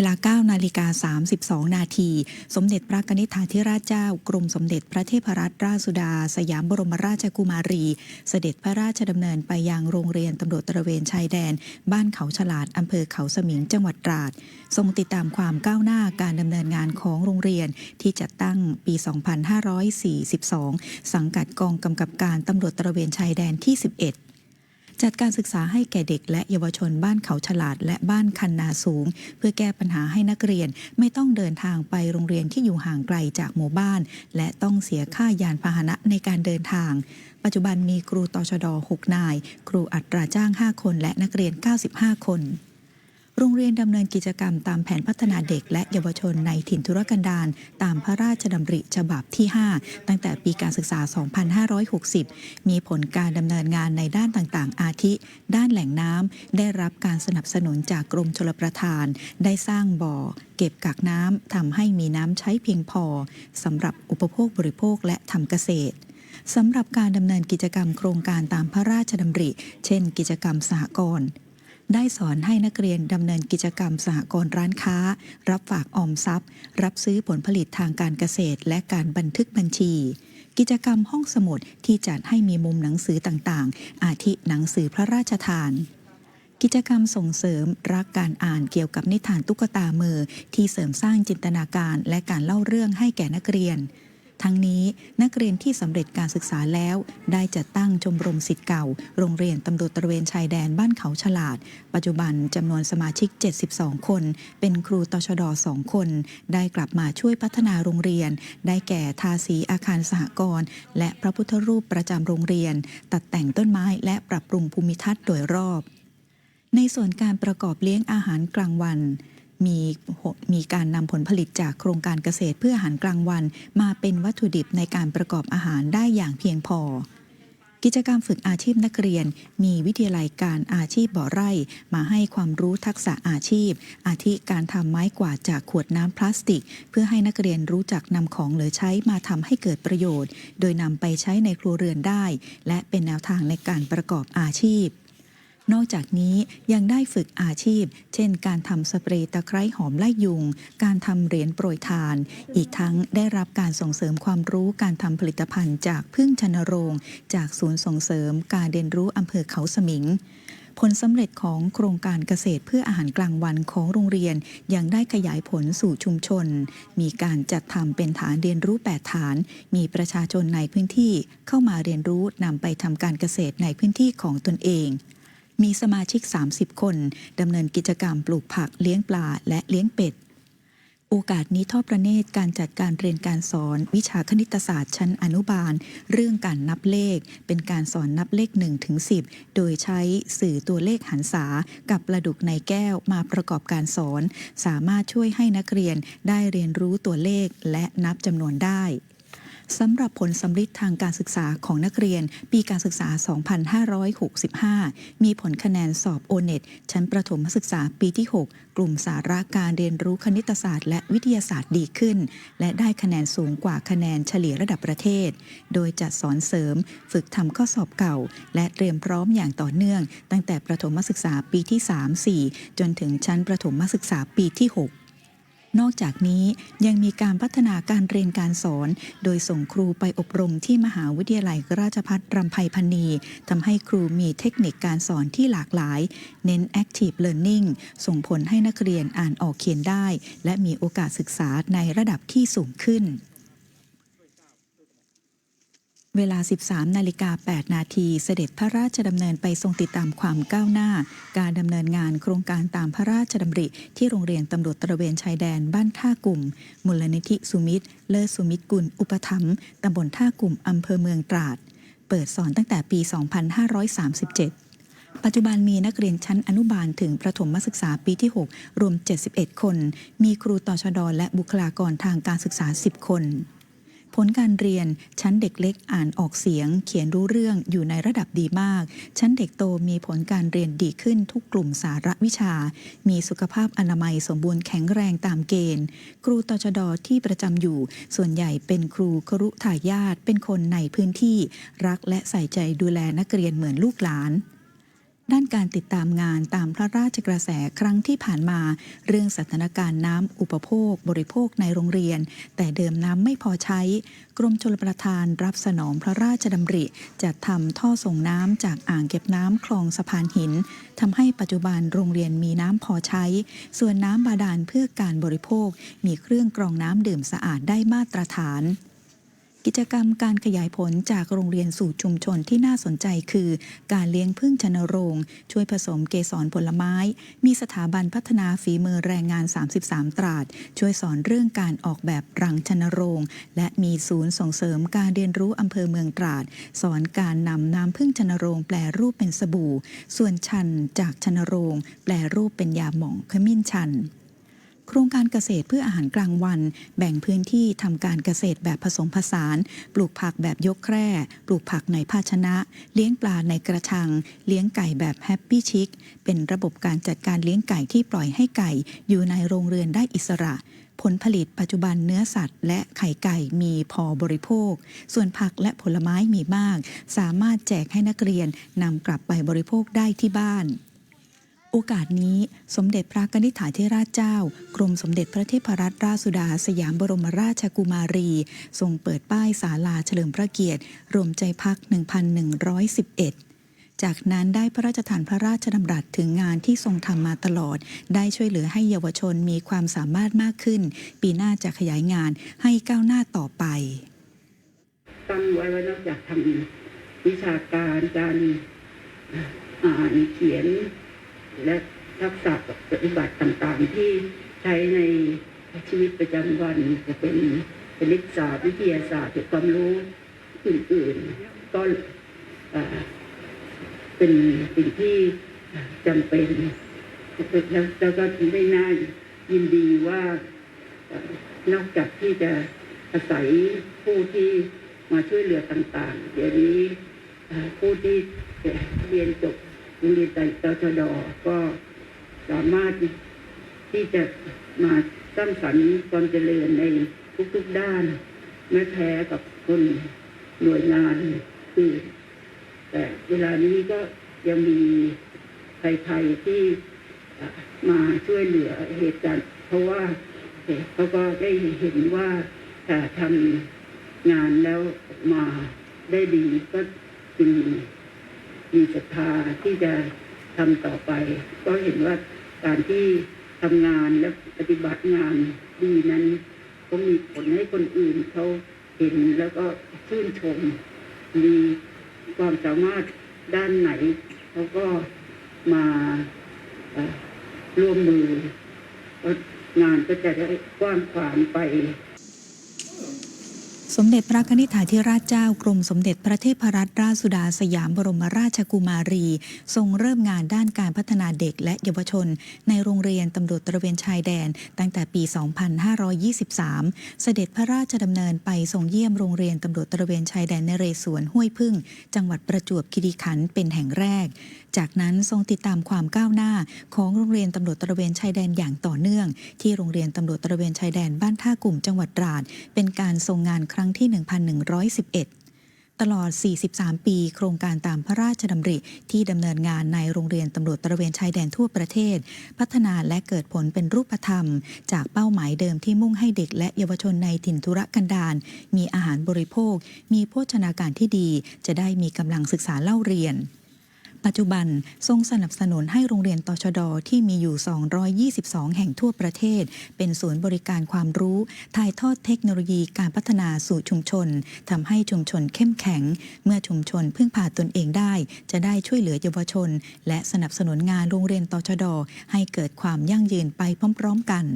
เวลา 9 นาฬิกา 32 นาที สมเด็จพระนิธิฐาธิราชเจ้า กรมสมเด็จพระเทพรัตนราชสุดา สยามบรมราชกุมารี เสด็จพระราชดำเนินไปยังโรงเรียนตำรวจตระเวนชายแดน บ้านเขาฉลาดอำเภอเขาสมิงจังหวัดตราด ทรงติดตามความก้าวหน้าการดำเนินงานของโรงเรียนที่จัดตั้งปี 2542 สังกัดกองกำกับการตำรวจตระเวนชายแดนที่ 11 จัดการศึกษาให้แก่เด็กและเยาวชนบ้านเขาฉลาดและบ้านคันนาสูง เพื่อแก้ปัญหาให้นักเรียนไม่ต้องเดินทางไปโรงเรียนที่อยู่ห่างไกลจากหมู่บ้าน และต้องเสียค่ายานพาหนะในการเดินทาง ปัจจุบันมีครูตชด 6 นาย ครูอัตราจ้าง 5 คนและนักเรียน 95 คน โรงเรียนดำเนินกิจกรรมตามแผนพัฒนาเด็กและเยาวชนในถิ่นธุรกันดารตามพระราชดำริฉบับที่ 5 ตั้งแต่ปีการศึกษา 2560 มีผลการดำเนินงานในด้านต่างๆ อาทิ ด้านแหล่งน้ำได้รับการสนับสนุนจากกรมชลประทาน ได้สร้างบ่อ เก็บกักน้ำทำให้มีน้ำใช้เพียงพอสำหรับอุปโภคบริโภคและทำเกษตรสำหรับการดำเนินกิจกรรมโครงการตามพระราชดำริ เช่น กิจกรรมสหกรณ์ ได้สอนให้นักเรียนดำเนินกิจกรรมสหกรณ์ร้านค้า รับฝากออมทรัพย์ รับซื้อผลผลิตทางการเกษตร และการบันทึกบัญชี กิจกรรมห้องสมุดที่จัดให้มีมุมหนังสือต่างๆ อาทิหนังสือพระราชทาน กิจกรรมส่งเสริมรักการอ่านเกี่ยวกับนิทานตุ๊กตามือที่เสริมสร้างจินตนาการและการเล่าเรื่องให้แก่นักเรียน ทั้งนี้นักเรียนที่สำเร็จการศึกษาแล้ว ได้จัดตั้งชมรมสิทธิ์เก่า โรงเรียนตำรวจตระเวนชายแดนบ้านเขาฉลาด ปัจจุบันจำนวนสมาชิก 72 คน เป็นครูตชด2คน ได้กลับมาช่วยพัฒนาโรงเรียน ได้แก่ทาสีอาคารสหกรณ์และพระพุทธรูปประจำโรงเรียน ตัดแต่งต้นไม้และปรับปรุงภูมิทัศน์โดยรอบ ในส่วนการประกอบเลี้ยงอาหารกลางวัน มีมีการนำผลผลิตจากโครงการเกษตรเพื่ออาหารกลางวัน มาเป็นวัตถุดิบในการประกอบอาหารได้อย่างเพียงพอ กิจกรรมฝึกอาชีพนักเรียน มีวิทยาลัยการอาชีพบ่อไร่ มาให้ความรู้ทักษะอาชีพ อาทิการทำไม้กวาดจากขวดน้ำพลาสติก เพื่อให้นักเรียนรู้จักนำของเหลือใช้มาทำให้เกิดประโยชน์ โดยนำไปใช้ในครัวเรือนได้ และเป็นแนวทางในการประกอบอาชีพ นอกจากนี้ยังได้ฝึกอาชีพ เช่น การทำสเปรย์ตะไคร้หอมไล่ยุง การทำเหรียญโปรยทาน อีกทั้งได้รับการส่งเสริมความรู้การทำผลิตภัณฑ์จากพึ่งชนโรง จากศูนย์ส่งเสริมการเรียนรู้อำเภอเขาสมิงผลสำเร็จของโครงการเกษตรเพื่ออาหารกลางวันของโรงเรียน ยังได้ขยายผลสู่ชุมชน มีการจัดทำเป็นฐานเรียนรู้ 8 ฐาน มีประชาชนในพื้นที่เข้ามาเรียนรู้นำไปทำการเกษตรในพื้นที่ของตนเอง มีสมาชิก 30 คนดำเนินกิจกรรมปลูกผักเลี้ยงปลาและเลี้ยงเป็ด โอกาสนี้ทอดประเนตรการจัดการเรียนการสอน วิชาคณิตศาสตร์ชั้นอนุบาล เรื่องการนับเลข เป็นการสอนนับเลข1ถึง10 โดยใช้สื่อตัวเลขหันษากับปลาดุกในแก้วมาประกอบการสอน สามารถช่วยให้นักเรียนได้เรียนรู้ตัวเลขและนับจำนวนได้ สำหรับผลสำลิดทางการศึกษาของนักเรียน ปีการศึกษา 2565 มีผลคะแนนสอบโอเน็ตชั้นประถมศึกษาปีที่ 6 กลุ่มสาระการเรียนรู้คณิตศาสตร์ และวิทยาศาสตร์ดีขึ้น และได้คะแนนสูงกว่าคะแนนเฉลี่ยระดับประเทศ โดยจัดสอนเสริม ฝึกทำข้อสอบเก่า และเตรียมพร้อมอย่างต่อเนื่อง ตั้งแต่ประถมศึกษาปีที่ 3-4 จนถึงชั้นประถมศึกษาปีที่ 6 นอกจากนี้ยังมีการพัฒนาการเรียนการสอน โดยส่งครูไปอบรมที่มหาวิทยาลัยราชภัฏรำไพพันนีทำให้ครูมีเทคนิคการสอนที่หลากหลาย เน้น Active Learning ส่งผลให้นักเรียนอ่านออกเขียนได้ และมีโอกาสศึกษาในระดับที่สูงขึ้น เวลา 13 นาฬิกา 8 นาทีเสด็จพระราชดำเนินไปทรงติดตามความก้าวหน้า การดำเนินงานโครงการตามพระราชดำริ ที่โรงเรียนตำรวจตระเวนชายแดนบ้านท่ากลุ่ม มูลนิธิสุมิตร เลิศสุมิตรกุล อุปถัมภ์ตำบลท่ากลุ่มอำเภอเมืองตราด เปิดสอนตั้งแต่ปี 2537ปัจจุบันมีนักเรียนชั้นอนุบาลถึงประถมศึกษาปีที่ 6 รวม 71 คน มีครูต่อชดและบุคลากรทางการศึกษา 10 คน ผลการเรียนชั้นเด็กเล็กอ่านออกเสียง เขียนรู้เรื่องอยู่ในระดับดีมาก ชั้นเด็กโตมีผลการเรียนดีขึ้นทุกกลุ่มสาระวิชา มีสุขภาพอนามัยสมบูรณ์แข็งแรงตามเกณฑ์ ครูตชดที่ประจำอยู่ ส่วนใหญ่เป็นครูครุทายาทเป็นคนในพื้นที่ รักและใส่ใจดูแลนักเรียนเหมือนลูกหลาน ด้านการติดตามงานตามพระราชกระแสครั้งที่ผ่านมา เรื่องสถานการณ์น้ำอุปโภค บริโภคในโรงเรียน แต่เดิมน้ำไม่พอใช้ กรมชลประทานรับสนองพระราชดำริ จัดทำท่อส่งน้ำจากอ่างเก็บน้ำคลองสะพานหินทำให้ปัจจุบันโรงเรียนมีน้ำพอใช้ ส่วนน้ำบาดาลเพื่อการบริโภค มีเครื่องกรองน้ำดื่มสะอาดได้มาตรฐาน กิจกรรมการขยายผลจากโรงเรียนสู่ชุมชนที่น่าสนใจคือ การเลี้ยงพึ่งชนโรง ช่วยผสมเกสรผลไม้ มีสถาบันพัฒนาฝีมือแรงงาน 33 ตราด ช่วยสอนเรื่องการออกแบบรังชนโรง และมีศูนย์ส่งเสริมการเรียนรู้อำเภอเมืองตราด สอนการนำน้ำพึ่งชนโรงแปลรูปเป็นสบู่ ส่วนชันจากชนโรง แปลรูปเป็นยาหม่องขมิ้นชัน โครงการเกษตรเพื่ออาหารกลางวัน แบ่งพื้นที่ทำการเกษตรแบบผสมผสาน ปลูกผักแบบยกแคร่ ปลูกผักในภาชนะ เลี้ยงปลาในกระชัง เลี้ยงไก่แบบแฮปปี้ชิค เป็นระบบการจัดการเลี้ยงไก่ที่ปล่อยให้ไก่ อยู่ในโรงเรือนได้อิสระผลผลิตปัจจุบันเนื้อสัตว์ และไข่ไก่มีพอบริโภค ส่วนผักและผลไม้มีมาก สามารถแจกให้นักเรียนนำกลับไปบริโภคได้ที่บ้าน โอกาสนี้สมเด็จพระกนิษฐาธิราชเจ้า กรมสมเด็จพระเทพรัตนราชสุดา สยามบรมราชกุมารี ทรงเปิดป้ายศาลาเฉลิมพระเกียรติ รวมใจพัก 1111 จากนั้นได้พระราชทานพระราชดำรัสถึงงานที่ทรงทำมาตลอด ได้ช่วยเหลือให้เยาวชนมีความสามารถมากขึ้น ปีหน้าจะขยายงานให้ก้าวหน้าต่อไปตั้งไว้ว่านอกจากทำวิชาการการอ่านเขียน และทักษะปฏิบัติต่างๆ ที่ใช้ในชีวิตประจำวันจะเป็นคณิตศาสตร์วิทยาศาสตร์หรือความรู้อื่นๆ ก็เป็นสิ่งที่จำเป็นแล้วแล้วก็ได้น่ายินดีว่านอกจากที่จะอาศัยผู้ที่มาช่วยเหลือต่าง ๆ เดี๋ยวนี้ผู้ที่เรียนจบ โรงเรียนตชดก็สามารถที่จะมาสร้างสรรค์ความเจริญในทุกๆด้านไม่แพ้กับคนหน่วยงานอื่นแต่เวลานี้ก็ยังมีใครๆที่มาช่วยเหลือเหตุการณ์ เพราะว่าเขาก็ได้เห็นว่าถ้าทำงานแล้วมาได้ดีก็จึง มีศรัทธาที่จะทำต่อไป ก็เห็นว่าการที่ทำงานและปฏิบัติงานดีนั้น ก็มีผลให้คนอื่นเขาเห็นแล้วก็ชื่นชม มีความสามารถด้านไหนเขาก็มาร่วมมืองานก็จะได้กว้างขวางไป สมเด็จพระนิธิถาธิราชเจ้ากรมสมเด็จพระเทพรัตนราชสุดาสยามบรมราชกุมารี ทรงเริ่มงานด้านการพัฒนาเด็กและเยาวชน ในโรงเรียนตำรวจตระเวนชายแดน ตั้งแต่ปี 2523 เสด็จพระราชดำเนินไปทรงเยี่ยมโรงเรียนตำรวจตระเวนชายแดนนเรศวรห้วยพึ่ง จังหวัดประจวบคีรีขันธ์เป็นแห่งแรก จากนั้นทรงติดตามความก้าวหน้า ของโรงเรียนตำรวจตระเวนชายแดนอย่างต่อเนื่อง ที่โรงเรียนตำรวจตระเวนชายแดนบ้านท่ากลุ่มจังหวัดตราด เป็นการทรงงานครั้งที่ 1111 ตลอด 43 ปี โครงการตามพระราชดำริที่ดำเนินงานในโรงเรียนตำรวจตระเวนชายแดนทั่วประเทศ พัฒนาและเกิดผลเป็นรูปธรรม จากเป้าหมายเดิมที่มุ่งให้เด็กและเยาวชนในถิ่นธุรกันดารมีอาหารบริโภค มีโภชนาการที่ดี จะได้มีกำลังศึกษาเล่าเรียน ปัจจุบันทรงสนับสนุนให้โรงเรียนตชดที่มีอยู่ 222 แห่งทั่วประเทศ เป็นศูนย์บริการความรู้ถ่ายทอดเทคโนโลยีการพัฒนาสู่ชุมชนทำให้ชุมชนเข้มแข็ง เมื่อชุมชนพึ่งพาตนเองได้ จะได้ช่วยเหลือเยาวชน และสนับสนุนงานโรงเรียนตชดให้เกิดความยั่งยืนไปพร้อม ๆ กัน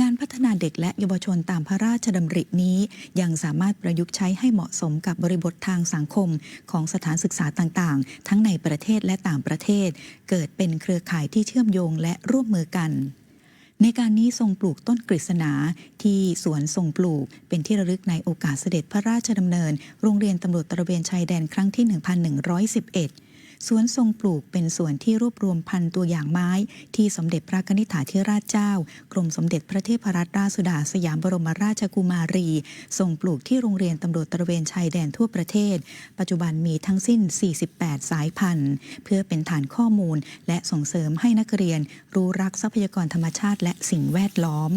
งานพัฒนาเด็กและเยาวชนตามพระราชดำรินี้ ยังสามารถประยุกต์ใช้ให้เหมาะสมกับบริบททางสังคมของสถานศึกษาต่างๆ ทั้งในประเทศและต่างประเทศ เกิดเป็นเครือข่ายที่เชื่อมโยงและร่วมมือกันในการนี้ทรงปลูกต้นกฤษณาที่สวนทรงปลูก เป็นที่ระลึกในโอกาสเสด็จพระราชดำเนิน โรงเรียนตำรวจตระเวนชายแดนครั้งที่ 1111 สวนทรงปลูกเป็นสวนที่รวบรวมพันธุ์ตัวอย่างไม้ ที่สมเด็จพระนิษฐาธิราชเจ้า กรมสมเด็จพระเทพรัตนราชสุดาสยามบรมราชกุมารีทรงปลูกที่โรงเรียนตำรวจตระเวนชายแดนทั่วประเทศ ปัจจุบันมีทั้งสิ้น 48 สายพันธุ์ เพื่อเป็นฐานข้อมูล และส่งเสริมให้นักเรียนรู้รักทรัพยากรธรรมชาติและสิ่งแวดล้อม